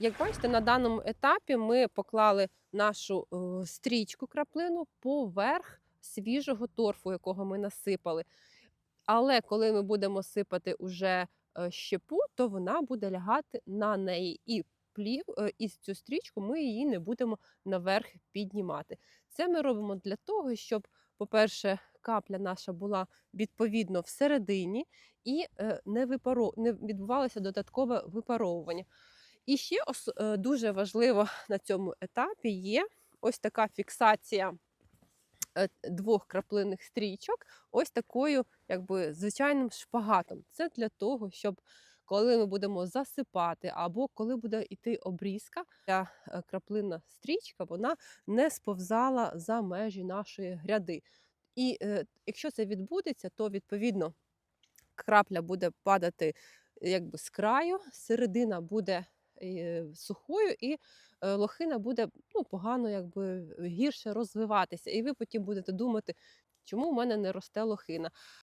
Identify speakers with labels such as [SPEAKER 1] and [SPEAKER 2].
[SPEAKER 1] Як бачите, на даному етапі ми поклали нашу е, стрічку краплину поверх свіжого торфу, якого ми насипали. Але коли ми будемо сипати уже е, щепу, то вона буде лягати на неї. І плів, е, і цю стрічку ми її не будемо наверх піднімати. Це ми робимо для того, щоб, по-перше, капля наша була відповідно всередині і не відбувалося додаткове випаровування. І ще е, дуже важливо на цьому етапі є ось така фіксація е, двох краплинних стрічок, ось такою, якби звичайним шпагатом. Це для того, щоб коли ми будемо засипати, або коли буде йти обрізка, ця е, краплинна стрічка вона не сповзала за межі нашої гряди. І е, якщо це відбудеться, то відповідно крапля буде падати якби з краю, середина буде сухою, і е, лохина буде ну, погано, якби гірше розвиватися. І ви потім будете думати, чому в мене не росте лохина.